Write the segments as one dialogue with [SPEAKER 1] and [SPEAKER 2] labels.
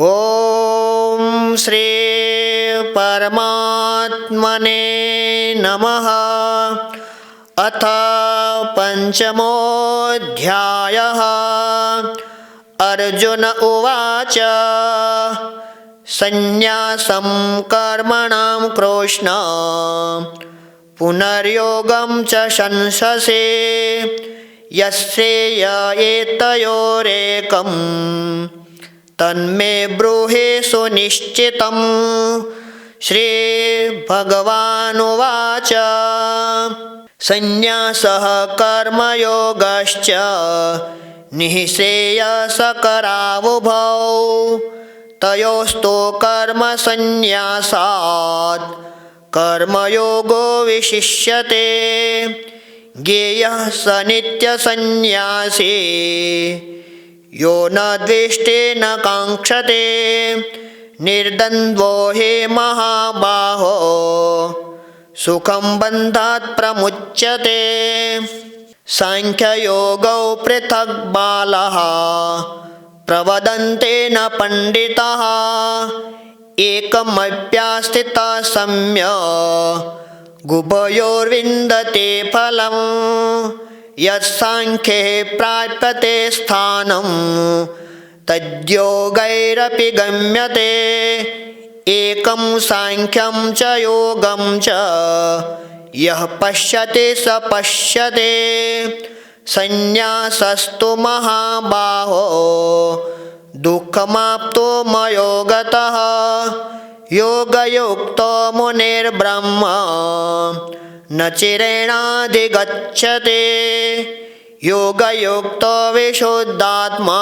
[SPEAKER 1] ॐ श्री परमात्मने नमः। अथ पञ्चमोऽध्यायः। अर्जुन उवाच सन्न्यासं कर्मणां कृष्ण। पुनर्योगं च शंससे यस्येय एतयोरेकम् तन्मे ब्रूहि सुनिश्चितं श्रीभगवानुवाच। सन्न्यासः कर्मयोगश्च। निःश्रेयसकरावुभौ तयोस्तु कर्मसन्न्यासात्। कर्मयोगो विशिष्यते। ज्ञेयः स नित्यसन्न्यासी यो न द्वेष्टे न काङ्क्षते। निर्द्वन्द्वो हि महाबाहो सुखं बन्धात् प्रमुच्यते। साङ्ख्ययोगौ पृथक् बालः प्रवदन्ते न पण्डितः। एकमप्यास्थितः सम्य गुभयोर्विन्दते फलम् यत्साङ्ख्ये प्राप्यते स्थानं तद्योगैरपि गम्यते। एकं साङ्ख्यं च योगं च यः पश्यति स पश्यते। सन्न्यासस्तु महाबाहो दुःखमाप्तो मयो गतः योगयुक्तो मुनिर्ब्रह्म न चिरेणाधिगच्छते योगयुक्तो विशुद्धात्मा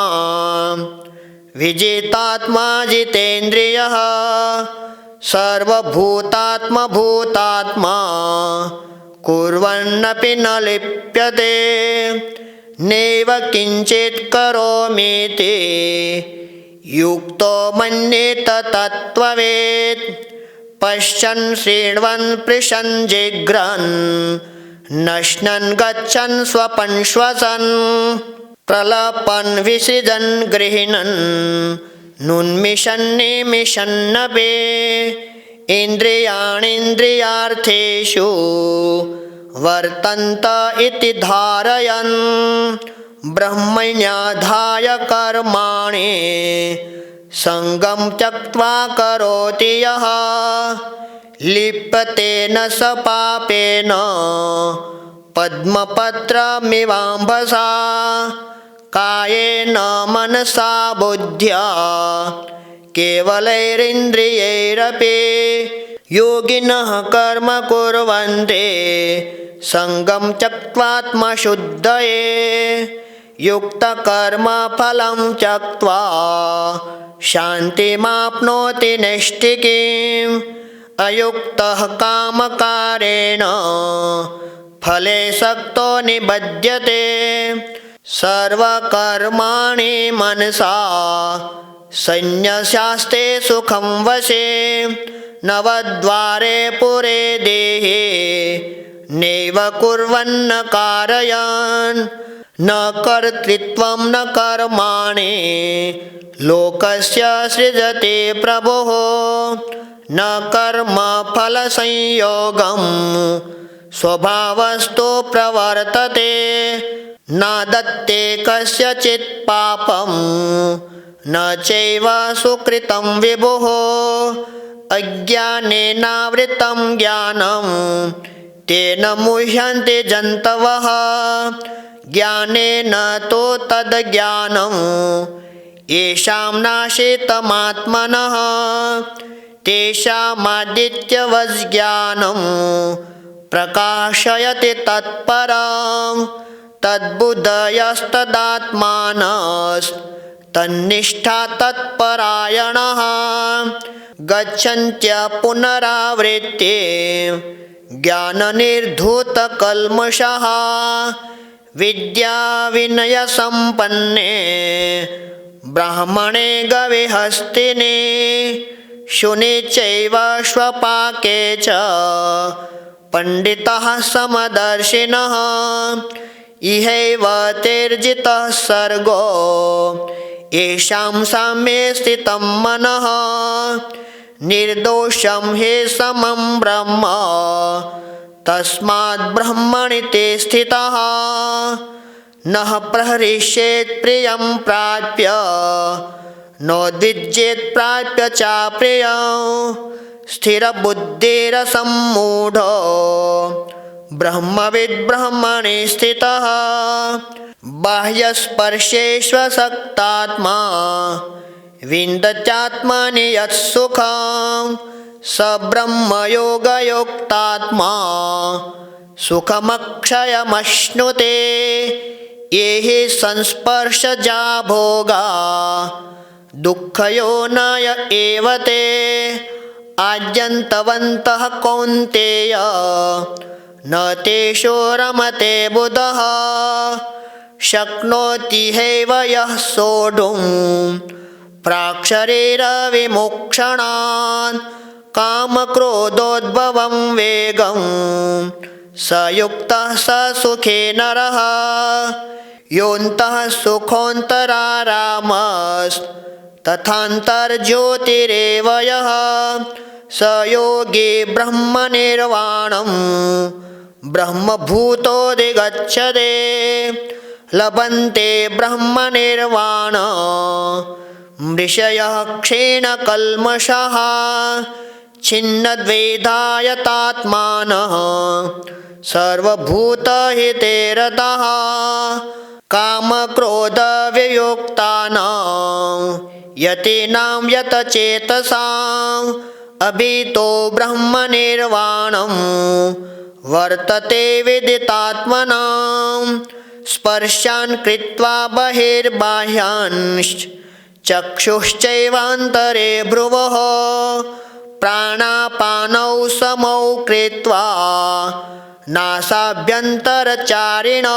[SPEAKER 1] विजितात्मा जितेन्द्रियः सर्वभूतात्मभूतात्मा कुर्वन्नपि न लिप्यते। नैव किञ्चित् करोमीति युक्तो मन्येत तत्त्ववेत् पश्यन् शृण्वन् पृशन् जिघ्रन् नश्नन् गच्छन् स्वपन् श्वसन् प्रलपन् विसृजन् गृह्णन् नुन्मिषन्निमिषन्नपि इन्द्रियाणीन्द्रियार्थेषु वर्तन्त इति धारयन् ब्रह्मण्याधाय कर्माणि सङ्गं त्यक्त्वा करोति यः। लिप्यतेन स पापेन। पद्मपत्रमिवाम्भसा। कायेन मनसा बुद्ध्या। केवलैरिन्द्रियैरपि योगिनः कर्म कुर्वन्ति। सङ्गं त्यक्त्वात्मशुद्धये। युक्तकर्मफलं त्यक्त्वा शान्तिमाप्नोति नैष्टिकीम् अयुक्तः कामकारेण फले सक्तो निबध्यते। सर्वकर्माणि मनसा सन्न्यस्यास्ते सुखं वशे। नवद्वारे पुरे देहे नैव कुर्वन्न कारयान् न कर्तृत्वं न कर्माणि लोकस्य सृजते प्रभुः। न कर्मफलसंयोगं स्वभावस्तु प्रवर्तते। न दत्ते कस्यचित् पापं न चैव सुकृतं विभुः। अज्ञानेनावृतं ज्ञानं तेन मुह्यन्ते जन्तवः ज्ञानेन तु तद्ज्ञानं येषां नाशेतमात्मनः तेषामादित्यवज्ज्ञानं प्रकाशयति तत्परं तद्बुद्धयस्तदात्मानस्तन्निष्ठा तत्परायणः। गच्छन्त्य पुनरावृत्ति ज्ञाननिर्धूतकल्मषः विद्याविनयसम्पन्ने ब्राह्मणे गविहस्तिने शुनि चैव श्वपाके च पण्डितः समदर्शिनः इहैव तेर्जितः सर्गो येषां साम्ये स्थितं मनः निर्दोषं हि समं ब्रह्म तस्मात् ब्रह्मणि ते स्थितः। नः प्रहरिष्येत् प्रियं प्राप्य नोद्विज्येत् प्राप्य चाप्रियं स्थिरबुद्धिरसम्मूढो ब्रह्मविद्ब्रह्मणि स्थितः। बाह्यस्पर्शेष्वसक्तात्मा विन्दत्यात्मनि यत्सुखं स ब्रह्मयोगयुक्तात्मा सुखमक्षयमश्नुते। ये हि संस्पर्शजा भोगा दुःखयो नय एव ते। आद्यन्तवन्तः कौन्तेय न तेषु रमते बुधः। शक्नोति हैव यः सोढुं प्राक्शरीरविमोक्षणान् कामक्रोधोद्भवं वेगं। स युक्तः स सुखे नरः। योऽन्तः सुखोऽन्तरारामस्तथान्तर्ज्योतिरेव यः। स योगी ब्रह्मनिर्वाणं। ब्रह्मभूतोऽधिगच्छते लभन्ते ब्रह्मनिर्वाण ऋषयः क्षीणकल्मषः छिन्नद्वैधायतात्मानः सर्वभूतहिते रतः कामक्रोधवियुक्तानां यतीनां यतचेतसाम् अभितो ब्रह्मनिर्वाणं वर्तते विदितात्मनां स्पर्शान् कृत्वा बहिर्बाह्यान्श्च चक्षुश्चैवान्तरे भ्रुवः प्राणापानौ समौ कृत्वा नासाभ्यन्तरचारिणौ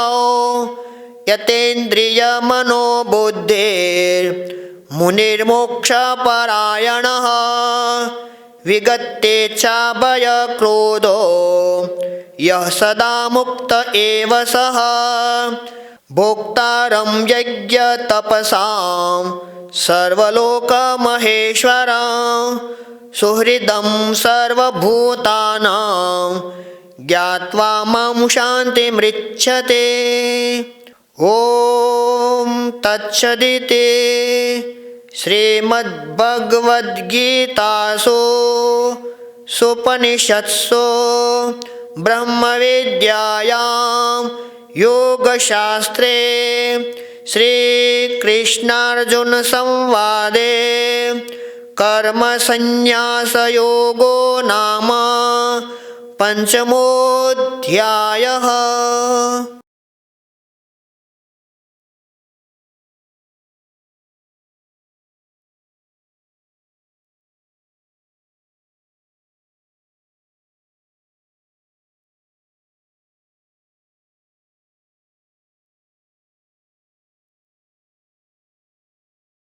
[SPEAKER 1] यतेन्द्रियमनोबुद्धिर्मुनिर्मोक्षपरायणः विगत्तेच्छाभयक्रोधो यः सदा मुक्त एव सः भोक्तारं यज्ञतपसां सर्वलोकमहेश्वरं सुहृदं सर्वभूतानां ज्ञात्वा मां शान्तिमृच्छते। ॐ तत्सदिति श्रीमद्भगवद्गीतासु सुपनिषत्सु ब्रह्मविद्यायां योगशास्त्रे श्रीकृष्णार्जुनसंवादे कर्मसन्न्यासयोगो नाम पञ्चमोऽध्यायः